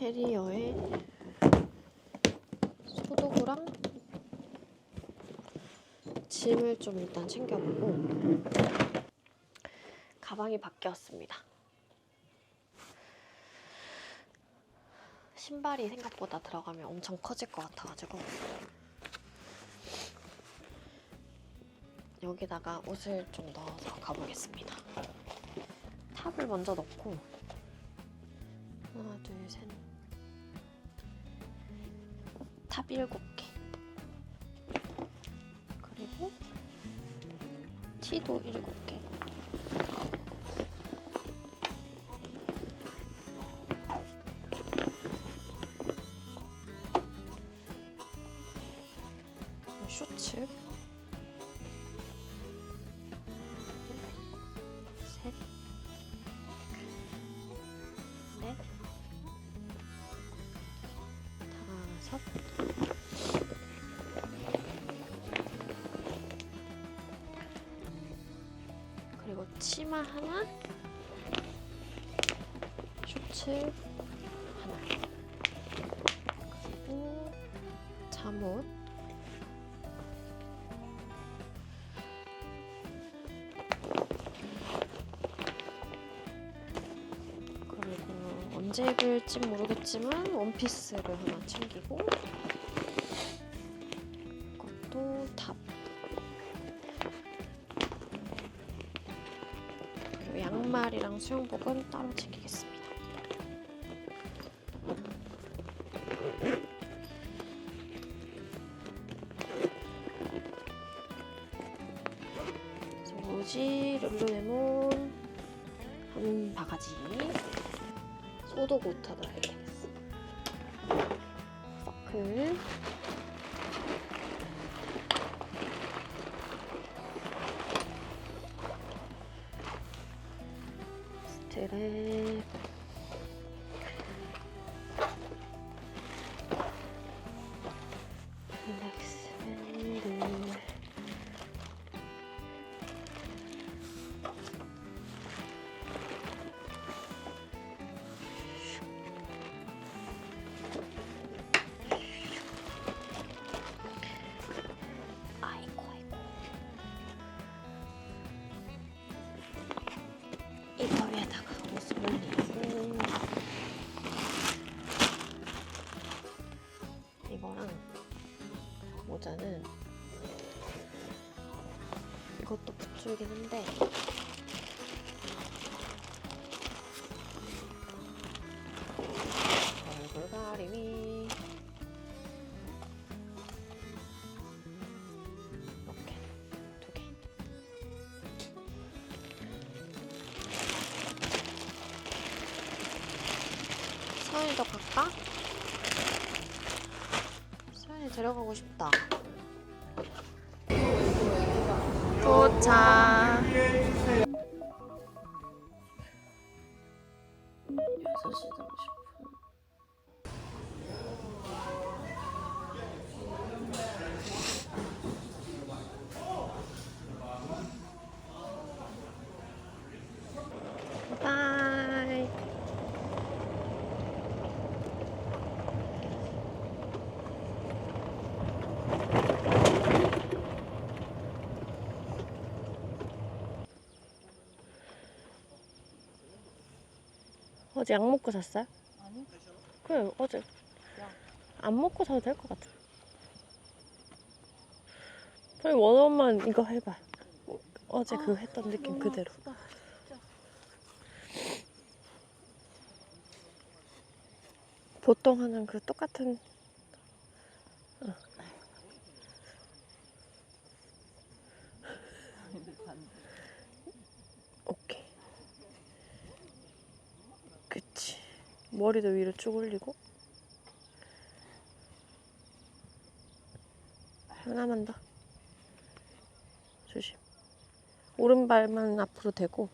캐리어에 소도구랑 짐을 좀 일단 챙겨보고 가방이 바뀌었습니다. 신발이 생각보다 들어가면 엄청 커질 것 같아가지고 여기다가 옷을 좀 넣어서 가보겠습니다. 탑을 먼저 넣고 하나, 둘, 셋. 탑 일곱 개. 그리고 티도 일곱 개. 치마 하나. 쇼츠 하나. 그리고 잠옷. 그리고 언제 입을지 모르겠지만 원피스를 하나 챙기고 양말이랑 수영복은 따로 챙기겠습니다. 무지 룰루레몬 한 바가지. 소독 옷하도 스트 거랑 모자는 이것도 부츠이긴 한데 얼굴 가리미 이렇게 두 개. 서연이도 갈까? 데려가고 싶다. 도착. 6시 30분. 바이. 어제 약 먹고 잤어요? 아니? 그래 어제 안 먹고 자도 될 것 같아. 빨리 원어만 이거 해봐. 어제 그 했던 느낌 그대로. 보통 하는 그 똑같은 오케이 그치 머리도 위로 쭉 올리고. 하나만 더. 조심. 오른발만 앞으로 대고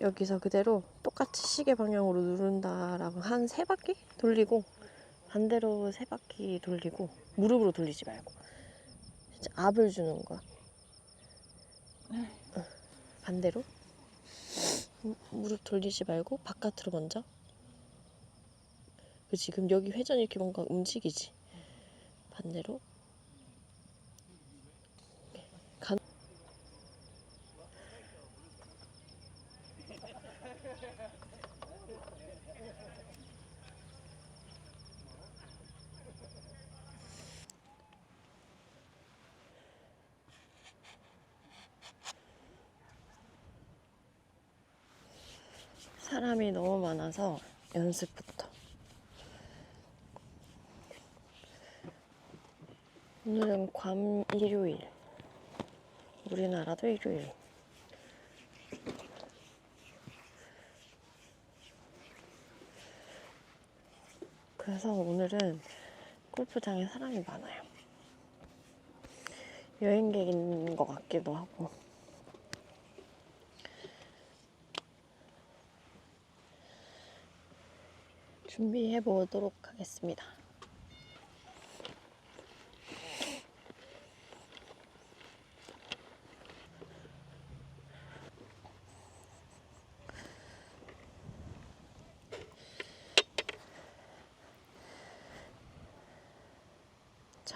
여기서 그대로 똑같이 시계 방향으로 누른다라고 한 세 바퀴 돌리고 반대로 세 바퀴 돌리고 무릎으로 돌리지 말고. 진짜 압을 주는 거야. 어, 반대로. 무- 무릎 돌리지 말고 바깥으로 먼저 그치 그럼 여기 회전이 이렇게 뭔가 움직이지? 반대로? 간 사람이 너무 많아서 연습부터 오늘은 괌 일요일. 우리나라도 일요일. 그래서 오늘은 골프장에 사람이 많아요. 여행객인 것 같기도 하고. 준비해 보도록 하겠습니다.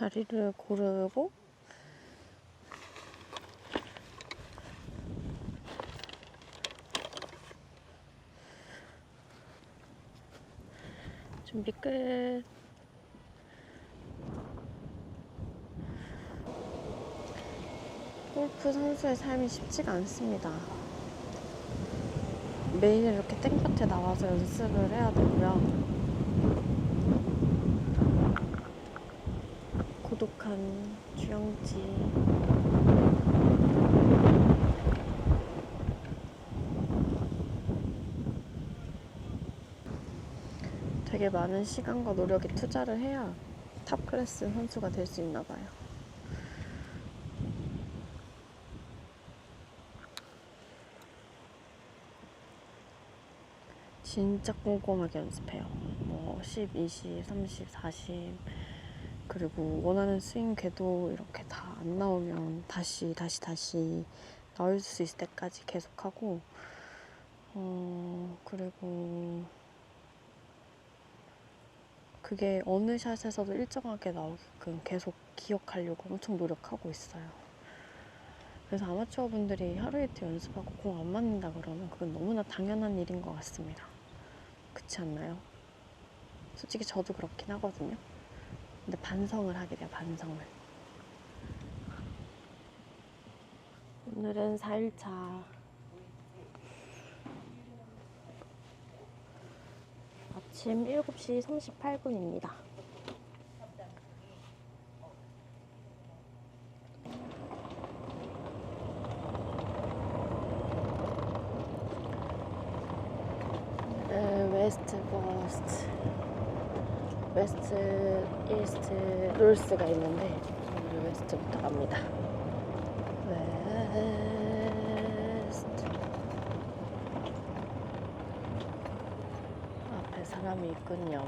자리를 고르고 준비 끝. 골프 선수의 삶이 쉽지가 않습니다. 매일 이렇게 땡볕에 나와서 연습을 해야 되고요. 고독한 주영지. 되게 많은 시간과 노력에 투자를 해야 탑 클래스 선수가 될 수 있나 봐요. 진짜 꼼꼼하게 연습해요. 뭐 10, 20, 30, 40 그리고 원하는 스윙 궤도 이렇게 다 안 나오면 다시 다시 다시 나올 수 있을 때까지 계속하고 어 그리고 그게 어느 샷에서도 일정하게 나오게끔 계속 기억하려고 엄청 노력하고 있어요. 그래서 아마추어 분들이 하루 이틀 연습하고 공 안 맞는다 그러면 그건 너무나 당연한 일인 것 같습니다. 그렇지 않나요? 솔직히 저도 그렇긴 하거든요. 근데 반성을 하게 돼요, 반성을. 오늘은 4일차. 아침 7시 38분입니다. 웨스트 버스트 웨스트 이스트 노스가 있는데 오늘 웨스트부터 갑니다. 웨스트 앞에 사람이 있군요.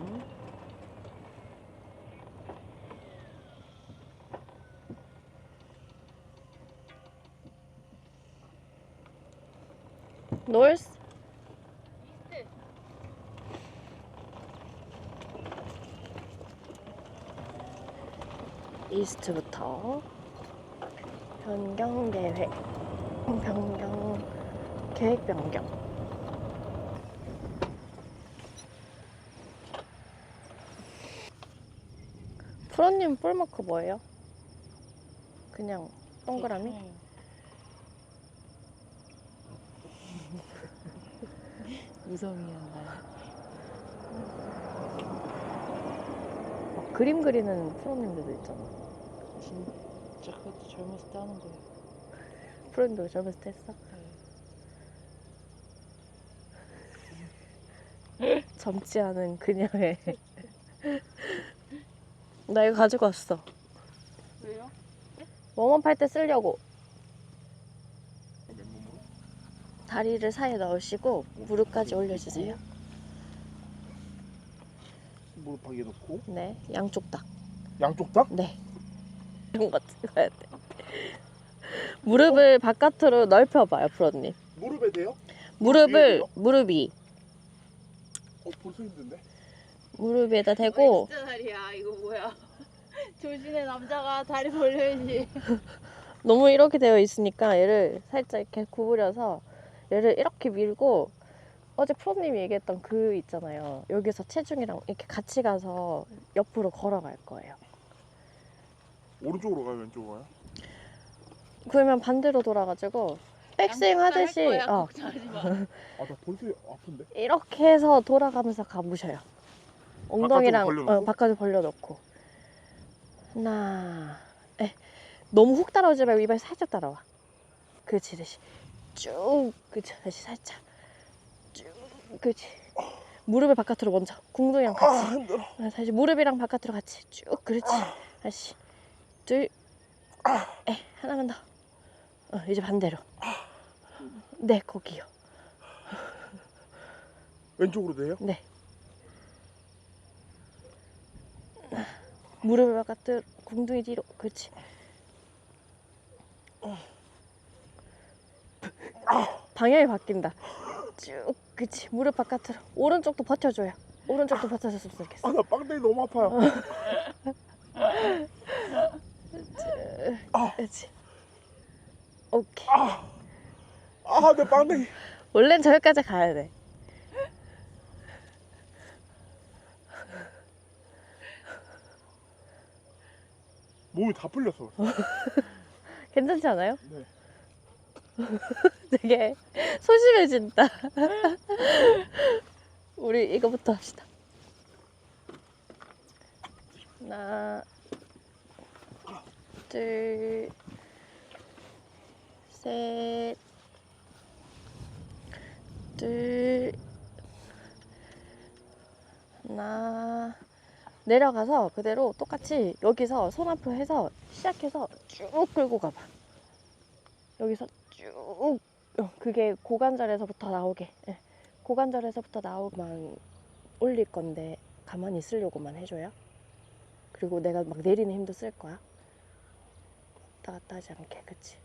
노스 이스트부터 변경 계획 변경 계획 변경 프로님 볼마크 뭐예요? 그냥 동그라미? 무성이었나요? 막 그림 그리는 프로님들도 있잖아 진짜 그것도 젊었을 때 하는 거예요. 프로님도 젊었을 때 했어? 젊지 않은 그녀의 나 이거 가지고 왔어 왜요? 웜업 할때 쓰려고 다리를 사이에 넣으시고 무릎까지 올려주세요 무릎하게 놓고 네 양쪽 다 양쪽 다? 네. 이런 거 찍어야 돼. 무릎을 바깥으로 넓혀봐요, 프로님. 무릎에 대요? 무릎을, 위에요? 무릎이. 어 벌써 힘든데? 무릎에다 대고 진짜 다리야 이거 뭐야? 조신의 남자가 다리 벌려야지. 너무 이렇게 되어 있으니까 얘를 살짝 이렇게 구부려서 얘를 이렇게 밀고 어제 프로님이 얘기했던 그 있잖아요. 여기서 체중이랑 이렇게 같이 가서 옆으로 걸어갈 거예요. 오른쪽으로 가요 왼쪽으로 가요? 그러면 반대로 돌아가지고 백스윙 하듯이 어. 아나 벌써 아픈데? 이렇게 해서 돌아가면서 가보셔요. 엉덩이랑 바깥으로 벌려놓고? 어, 바깥으로 벌려놓고 하나, 에 너무 훅 따라오지 말고 이발 살짝 따라와. 그렇지, 다시 쭉, 그렇지, 다시 살짝 쭉, 그렇지. 무릎을 바깥으로 먼저 궁둥이랑 아 같이 힘들어 어, 다시 무릎이랑 바깥으로 같이 쭉, 그렇지. 다시 둘, 에 하나만 더. 어, 이제 반대로. 네, 거기요. 왼쪽으로 돼요? 네. 무릎을 바깥으로 궁둥이 뒤로 그렇지 방향이 바뀐다 쭉 그렇지 무릎 바깥으로 오른쪽도 버텨줘요 오른쪽도 버텨줬으면 좋겠어 아 나 빵댕이 너무 아파요 그렇지. 오케이. 아내 빵댕이. 원래는 저기까지 가야 돼. 몸이 다 풀렸어. 괜찮지 않아요? 네. 되게 소심해진다 우리 이거부터 합시다. 하나 둘 셋 둘 하나. 내려가서 그대로 똑같이 여기서 손 앞으로 해서 시작해서 쭉 끌고 가봐. 여기서 쭉. 어, 그게 고관절에서부터 나오게. 예. 고관절에서부터 나오만 올릴 건데 가만히 있으려고만 해줘요. 그리고 내가 막 내리는 힘도 쓸 거야 왔다 갔다 하지 않게 그치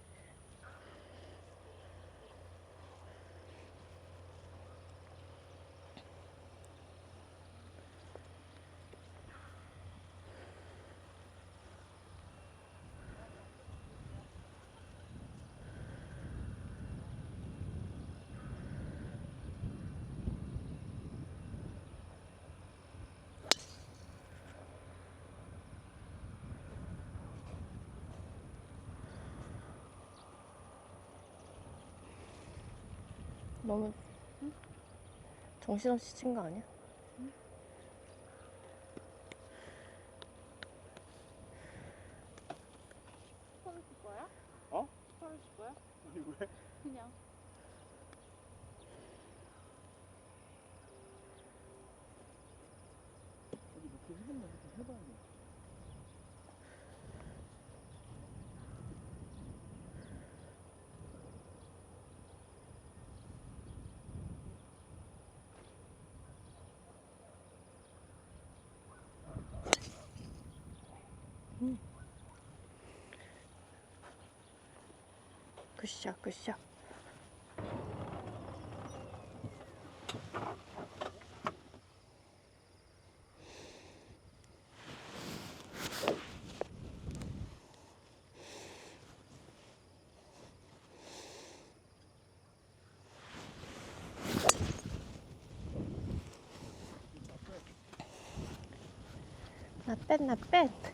너무 정신없이 친 거 아니야? 손을 쓸 거야? 어? 손을 쓸 거야? 아니 왜? 그냥. 어디 이렇게 해봤나 좀 해봐야 돼 굿샷 굿샷 나뺀 나뺀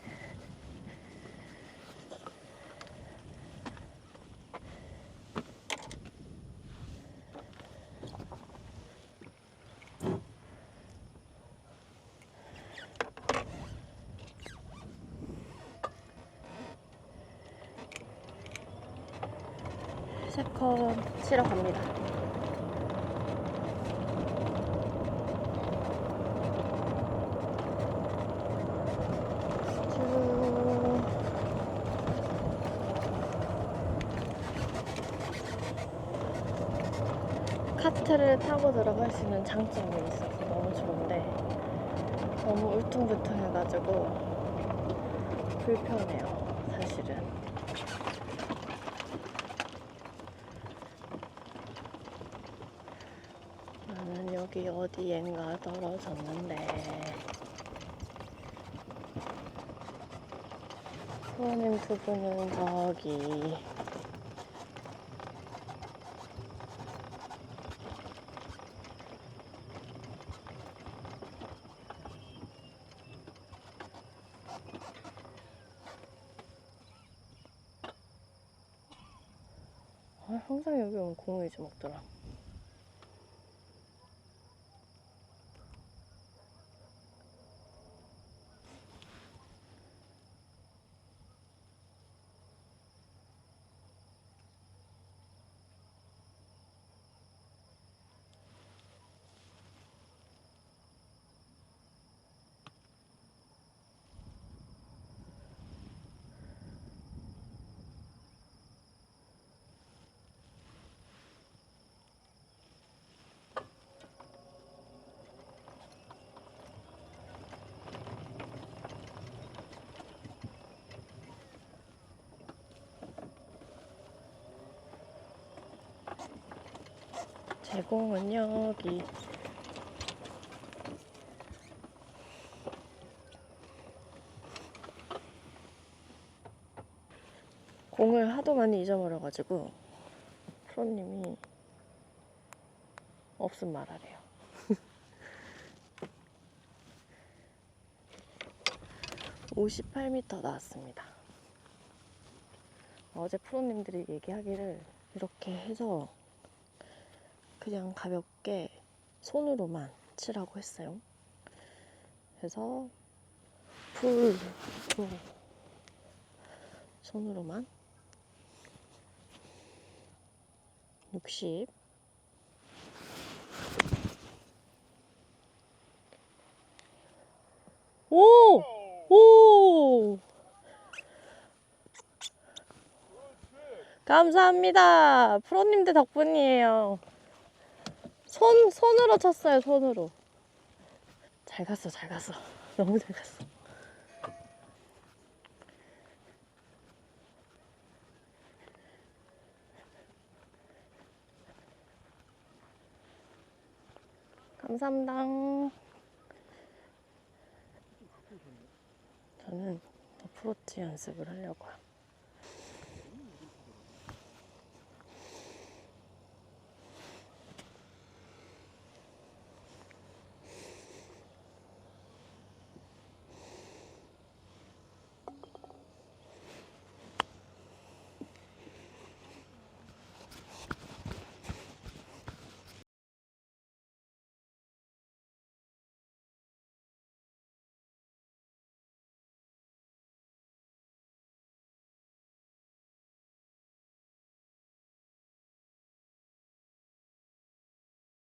세컨 치러 갑니다. 쭉. 카트를 타고 들어갈 수 있는 장점이 있어서 너무 좋은데 너무 울퉁불퉁해가지고 불편해요 사실은 나는 여기 어디엔가 떨어졌는데 부모님 두 분은 저기 아, 항상 여기 오면 공을 좀 먹더라. 제공은 여기. 공을 하도 많이 잊어버려가지고 프로님이 없음 말하래요. 58m 나왔습니다. 어제 프로님들이 얘기하기를 이렇게 해서 그냥 가볍게 손으로만 치라고 했어요. 그래서 풀로 손으로만 60 오! 오! 감사합니다. 프로님들 덕분이에요. 손, 손으로 쳤어요, 손으로. 잘 갔어, 잘 갔어. 너무 잘 갔어. 감사합니다. 저는 어프로치 연습을 하려고요.